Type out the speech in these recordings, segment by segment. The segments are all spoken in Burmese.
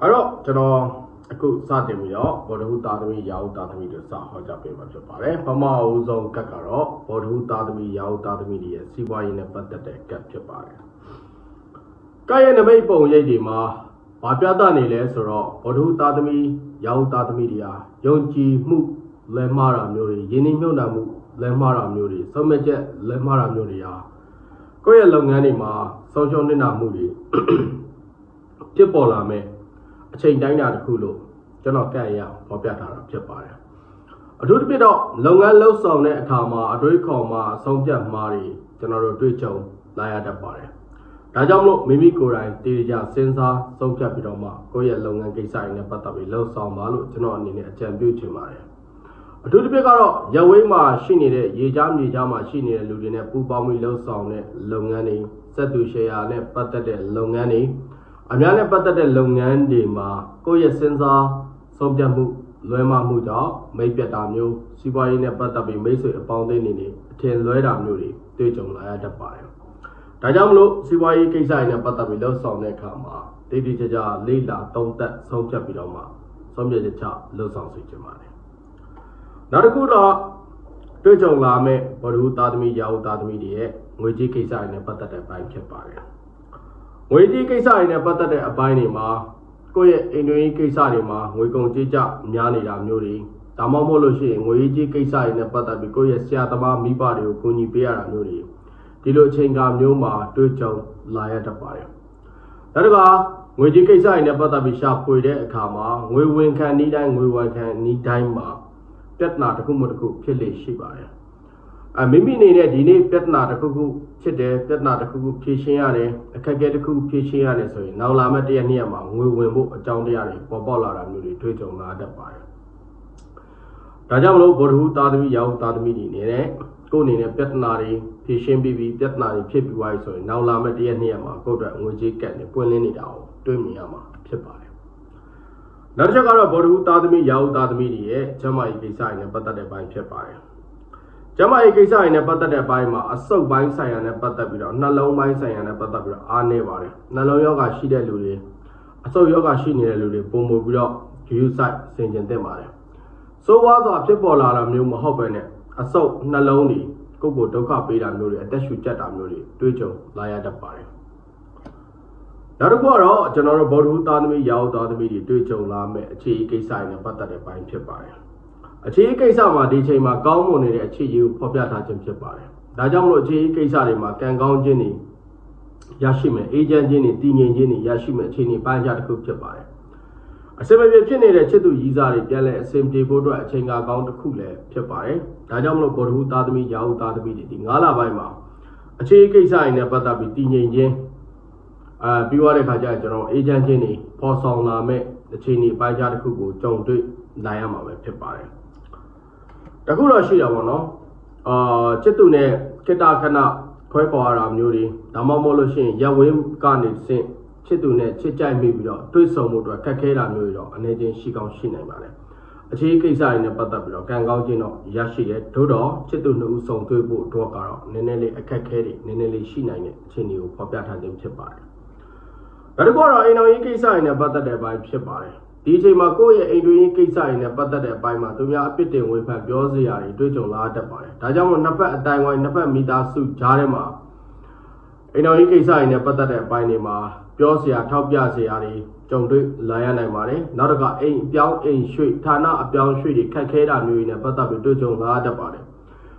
အဲ့တော့ကျွန်တော်အခုစတင်ပြီးတော့ဘောဓဟုသာသမီရာဟုသာသမီတို့စဟောကြားပေးမှာဖြစ်ပါတယ်ပထမအဦးဆုံးကတ်ကတော့ဘောဓဟုသာသမီရာဟုသာသမီတွေရဲ့စီးပွားရေးနဲ့ပတ်သက်တဲ့ကတ်ဖြစ်ပါတယ်ကတ်ရဲ့နမိတ်ပုံရိပ်တွေမှာဘာပြသနေလဲဆိုတော့ဘောဓဟုသာသမီရာဟုသာသမီတွေဟာယုံကြည်မှုလဲမှားတာမျိုးတွေယဉ်နှိမ့်မြုပ်နှံမှုလဲမှားတာမျိုးတွေဆုံးမချက်လဲမှားတာမျိုးတွေဟာကိုယ့်ရဲ့လုပ်ငန်းတွေမှာဆုံးရှုံးနေတာမှုတွေဖြစ်ပေါ်လာမဲ့ အချိန်တိုင်းတာတစ်ခုလို့ကျွန်တော်ကန့်ရအောင်ဖော်ပြထားတာဖြစ်ပါတယ်အထူးသဖြင့်တော့လုပ်ငန်းလှုပ်ဆောင်တဲ့အခါမှာအတွေးခေါ်မှာအဆုံးဖြတ်မှာတွေကျွန်တော်တို့တွေ့ကြုံလာရတတ်ပါတယ်ဒါကြောင့်မလို့မိမိကိုယ်တိုင်တည်ကြစဉ်းစားဆုံးဖြတ်ပြီးတော့မှကိုယ့်ရဲ့လုပ်ငန်းကိစ္စတွေနဲ့ပတ်သက်ပြီးလှုပ်ဆောင်ပါလို့ကျွန်တော်အနေနဲ့အကြံပြုချင်ပါတယ်အထူးသဖြင့်ကတော့ရဝိမှာရှိနေတဲ့ရေချားမြေချားမှာရှိနေတဲ့လူတွေနဲ့ပူးပေါင်းပြီးလှုပ်ဆောင်တဲ့လုပ်ငန်းတွေစက်သူရှယ်ယာနဲ့ပတ်သက်တဲ့လုပ်ငန်းတွေ အများနဲ့ပတ်သက်တဲ့လုပ်ငန်းတွေမှာကိုယ့်ရဲ့စဉ်းစားဆုံးဖြတ်မှုလွဲမှားမှုကြောင့်မိတ်ပြတ်တာမျိုးစီးပွားရေးနဲ့ပတ်သက်ပြီးမိတ်ဆွေအပေါင်းအသင်းတွေနဲ့အထင်လွဲတာမျိုးတွေတွေ့ကြုံလာရတတ်ပါတယ်။ဒါကြောင့်မလို့စီးပွားရေးကိစ္စတွေနဲ့ပတ်သက်ပြီးလှုပ်ဆောင်တဲ့အခါမှာတိတိကျကျလေးလာသုံးသက်ဆုံးဖြတ်ပြီးတော့မှဆုံးဖြတ်ချက်ချလှုပ်ဆောင်စေချင်ပါတယ်။နောက်တစ်ခုတော့တွေ့ကြုံလာမဲ့ဘဝသားသမီးရာဟုသားသမီးတွေရဲ့ငွေကြေးကိစ္စတွေနဲ့ပတ်သက်တဲ့ဘိုင်းဖြစ်ပါတယ်။ ငွေကြေးကိစ္စတွေနဲ့ပတ်သက်တဲ့အပိုင်းတွေမှာကိုယ့်ရဲ့အိမ်တွင်းကိစ္စတွေမှာငွေကုန်ကြေးကျများနေတာမျိုးတွေဒါမှမဟုတ်လို့ရှိရင်ငွေကြေးကိစ္စတွေနဲ့ပတ်သက်ပြီးကိုယ့်ရဲ့ဆရာသမားမိဘတွေကိုကူညီပေးရတာမျိုးတွေဒီလိုအချိန်ကာမျိုးမှာတွေ့ကြုံလာရတတ်ပါတယ်။ဒါတကာငွေကြေးကိစ္စတွေနဲ့ပတ်သက်ပြီးရှာဖွေတဲ့အခါမှာငွေဝင်ခံဤတိုင်းငွေဝင်ခံဤတိုင်းမှာပြဿနာတစ်ခုမှတစ်ခုဖြစ်လေရှိပါတယ်။ အမိမိအနေနဲ့ဒီနေ့ပြဿနာတစ်ခုခုဖြစ်တယ်ပြဿနာတစ်ခုခုဖြေရှင်းရတယ်အခက်အခဲတစ်ခုဖြေရှင်းရတယ်ဆိုရင်နောက်လာမယ့်တစ်ရက်နှစ်ရက်မှာငွေဝင်ဖို့အကြောင်းတရားတွေပေါ်ပေါက်လာတာမျိုးတွေတွေ့ကြုံလာတတ်ပါတယ်။ဒါကြောင့်မလို့ဗုဒ္ဓဟူသားသမီးရာဟုသားသမီးတွေအနေနဲ့ကိုယ်အနေနဲ့ပြဿနာတွေဖြေရှင်းပြီးပြီးပြဿနာတွေဖြစ်ပြီးသွားပြီဆိုရင်နောက်လာမယ့်တစ်ရက်နှစ်ရက်မှာကိုယ့်အတွက်ငွေကြေးကတ်နေပွင့်လင်းနေတာကိုတွေ့မြင်ရမှာဖြစ်ပါတယ်။နောက်တစ်ချက်ကတော့ဗုဒ္ဓဟူသားသမီးရာဟုသားသမီးတွေရဲ့ကျမ်းမာရေးကိစ္စတွေနဲ့ပတ်သက်တဲ့ပိုင်းဖြစ်ပါတယ်။ ကျမရေးကိစ္စတွေနဲ့ပတ်သက်တဲ့အပိုင်းမှာအဆုတ်ပိုင်းဆိုင်ရာနဲ့ပတ်သက်ပြီးတော့နှလုံးပိုင်းဆိုင်ရာနဲ့ပတ်သက်ပြီးတော့အားနေပါတယ်နှလုံးယောဂရှိတဲ့လူတွေအဆုတ်ယောဂရှိနေတဲ့လူတွေပုံမူပြီးတော့ view site ဆင်ကျင်သင့်ပါတယ်ဆိုးဝါးစွာဖြစ်ပေါ်လာတာမျိုးမဟုတ်ပဲနဲ့အဆုတ်နှလုံးတွေကိုယ့်ကိုယ်ဒုက္ခပေးတာမျိုးတွေအသက်ရှူကျက်တာမျိုးတွေတွေးကြုံလာရတတ်ပါတယ်နောက်တစ်ခုကတော့ကျွန်တော်တို့ဗုဒ္ဓဟူသားသမီးရာဟုသားသမီးတွေတွေ့ကြုံလာမဲ့အခြေအကိစ္စတွေနဲ့ပတ်သက်တဲ့ပိုင်းဖြစ်ပါတယ် အခြေအကိစ္စမှာဒီချိန်မှာကောင်းမွန်နေတဲ့အခြေအကိုဖော်ပြထားခြင်းဖြစ်ပါတယ်။ဒါကြောင့်မလို့အခြေအကိစ္စတွေမှာကံကောင်းခြင်းတွေရရှိမယ်အေဂျင့်ချင်းတွေတည်ငြိမ်ခြင်းတွေရရှိမယ်အခြေအနေပိုင်းခြားတစ်ခုဖြစ်ပါတယ်။အစမပြေဖြစ်နေတဲ့ချစ်သူရည်စားတွေပြန်လဲအစင်ပြေဖို့အတွက်အချိန်ကာကောင်းတစ်ခုလည်းဖြစ်ပါတယ်။ဒါကြောင့်မလို့ဘောဓဟုသားသမီးရာဟုသားသမီးတွေဒီ9လပိုင်းမှာအခြေအကိစ္စတွေနဲ့ပတ်သက်ပြီးတည်ငြိမ်ခြင်းအာပြီးသွားတဲ့ခါကျရင်ကျွန်တော်အေဂျင့်ချင်းတွေပေါ်ဆောင်လာမဲ့အခြေအနေပိုင်းခြားတစ်ခုကိုကြုံတွေ့နိုင်ရမှာပဲဖြစ်ပါတယ်။ တခုတော့ရှိတာပေါ့နော်အာจิตသူနဲ့ကိတ္တခဏခွဲခေါ်ရတာမျိုးတွေဒါမှမဟုတ်လို့ရှိရင်ရက်ဝင်းကနေစင့်ချစ်သူနဲ့ချစ်ကြိုက်မိပြီးတော့တွေးဆုံမှုအတွက်ခက်ခဲတာမျိုးတွေတော့အနေချင်းရှိကောင်းရှိနိုင်ပါတယ်အခြေကိစ္စတွေနဲ့ပတ်သက်ပြီးတော့ကံကောင်းခြင်းတော့ရရှိတယ်သို့တော့ချစ်သူနှစ်ဦးဆုံတွေ့ဖို့အတွက်ကတော့နည်းနည်းလေးအခက်ခဲတွေနည်းနည်းလေးရှိနိုင်တဲ့အခြေအနေကိုဖော်ပြထားခြင်းဖြစ်ပါတယ်နောက်တစ်ခုကတော့အိမ်တော်ရေးကိစ္စတွေနဲ့ပတ်သက်တဲ့အပိုင်းဖြစ်ပါတယ် ဒီအချိန်မှာကိုယ့်ရဲ့အိမ်တွင်းရေးကိစ္စတွေနဲ့ပတ်သက်တဲ့အပိုင်းမှာသူများအပြစ်တင်ဝေဖန်ပြောစရာတွေတွေ့ကြုံလာတတ်ပါတယ်ဒါကြောင့်မို့နှစ်ဖက်အတိုင်းဝိုင်းနှစ်ဖက်မိသားစုကြားထဲမှာအိမ်တော်ရေးကိစ္စတွေနဲ့ပတ်သက်တဲ့အပိုင်းတွေမှာပြောစရာထောက်ပြစရာတွေကြုံတွေ့လာရနိုင်ပါတယ်နောက်တစ်ခါအိမ်အပြောင်းအိမ်ရွှေ့ဌာနအပြောင်းရွှေ့တွေခက်ခဲတာမျိုးတွေနဲ့ပတ်သက်ပြီးတွေ့ကြုံလာတတ်ပါတယ်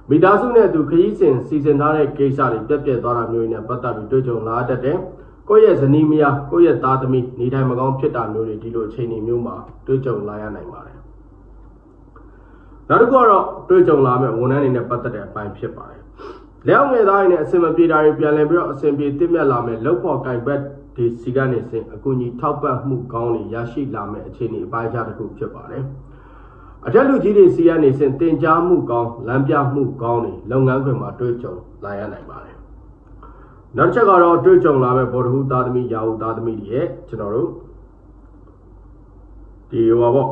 မိသားစုနဲ့သူခရီးစဉ်စီစဉ်ထားတဲ့ကိစ္စတွေပြတ်ပြတ်သွားတာမျိုးတွေနဲ့ပတ်သက်ပြီးတွေ့ကြုံလာတတ်တယ်။ ကိုယ့်ရဲ့ဇနီးမယားကိုယ့်ရဲ့သားသမီးနေထိုင်မကောင်းဖြစ်တာမျိုးတွေဒီလိုအခြေအနေမျိုးမှာတွေ့ကြုံလာရနိုင်ပါတယ်။နောက်တစ်ခုကတော့တွေ့ကြုံလာမဲ့ဝန်ထမ်းတွေနဲ့ပတ်သက်တဲ့အပိုင်းဖြစ်ပါတယ်။လက်အောက်ငယ်သားတွေနဲ့အစင်မပြေတာတွေပြန်လည်ပြီးတော့အစင်ပြေတင့်မြတ်လာမဲ့လောက်ဖို့ကင်ဘက်ဒီစီကနေစဉ်အကူအညီထောက်ပံ့မှုကောင်းတွေရရှိလာမဲ့အခြေအနေအပိုင်းခြားတစ်ခုဖြစ်ပါတယ်။အထက်လူကြီးတွေစီကနေစဉ်တင် जा မှုကောင်းလမ်းပြမှုကောင်းတွေလုပ်ငန်းခွင်မှာတွေ့ကြုံလာရနိုင်ပါတယ်။ နောက်တစ်ချက်ကတော့တွေ့ကြုံလာမဲ့ဗောဓဟုသားသမီးရာဟုသားသမီးတွေရဲ့ကျွန်တော်တို့ဒီဟောပေါ့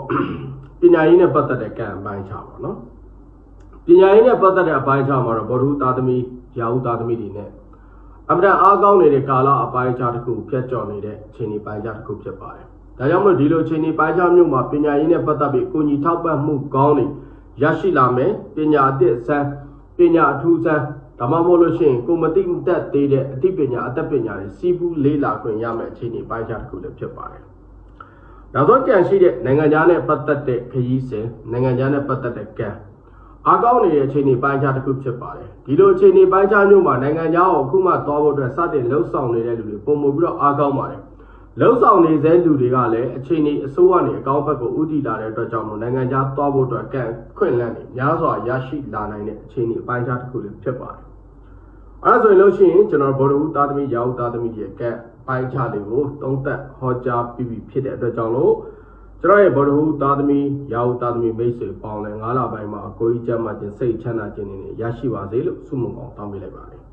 ပညာရေးနဲ့ပတ်သက်တဲ့ကံအပိုင်းခြားပါနော်။ပညာရေးနဲ့ပတ်သက်တဲ့အပိုင်းခြားမှာတော့ဗောဓဟုသားသမီးရာဟုသားသမီးတွေနဲ့အမှန်တန်အားကောင်းနေတဲ့ကာလအပိုင်းခြားတစ်ခုဖြတ်ကျော်နေတဲ့အခြေအနေပိုင်းခြားတစ်ခုဖြစ်ပါတယ်။ဒါကြောင့်မို့ဒီလိုအချိန်ဒီပိုင်းခြားမျိုးမှာပညာရေးနဲ့ပတ်သက်ပြီးကိုကြီးထောက်ပံ့မှုကောင်းတွေရရှိလာမယ်ပညာအသစ်ဆန်းပညာအထူးဆန်း ဒါမှမဟုတ်လို့ရှိရင်ကိုမတိမတက်သေးတဲ့အသိပညာအသက်ပညာတွေစီးပူးလေးလာခွင့်ရမယ်အချိန်ဒီပိုင်းခြားတစ်ခုလည်းဖြစ်ပါတယ်နောက်ဆုံးကြံရှိတဲ့နိုင်ငံခြားနဲ့ပတ်သက်တဲ့ခရီးစဉ်နိုင်ငံခြားနဲ့ပတ်သက်တဲ့ကံအားကောင်းနေတဲ့အချိန်ဒီပိုင်းခြားတစ်ခုဖြစ်ပါတယ်ဒီလိုအချိန်ဒီပိုင်းခြားမျိုးမှာနိုင်ငံခြားကိုအခုမှသွားဖို့အတွက်စတင်လှုပ်ဆောင်နေတဲ့လူတွေပုံမှုပြီးတော့အားကောင်းပါတယ်လှုပ်ဆောင်နေစေလူတွေကလည်းအချိန်ကြီးအစိုးရနေအကောင့်ဘက်ကိုဥတည်လာတဲ့အတွက်ကြောင့်မို့နိုင်ငံခြားသွားဖို့အတွက်ကန့်ခွင့်လန်းနေများစွာရရှိလာနိုင်တဲ့အခြေအနေအပိုင်းခြားတစ်ခုလည်းဖြစ်ပါတယ်။ အဲဒါဆိုရင်လို့ရှိရင်ကျွန်တော်ဗောဓဟူသားသမီးရာဟုသားသမီးရဲ့ကန့်ပိုင်းခြားတွေကိုသုံးသက်ဟောကြားပြီးပြီဖြစ်တဲ့အတွက်ကြောင့်လို့ကျွန်တော်ရဲ့ဗောဓဟူသားသမီးရာဟုသားသမီးမိတ်ဆွေပေါင်းလဲ9လပိုင်းမှာအကိုကြီးကျမ်းမာခြင်းစိတ်ချမ်းသာခြင်းတွေနဲ့ရရှိပါစေလို့ဆုမွန်ကောင်းတောင်းပေးလိုက်ပါတယ်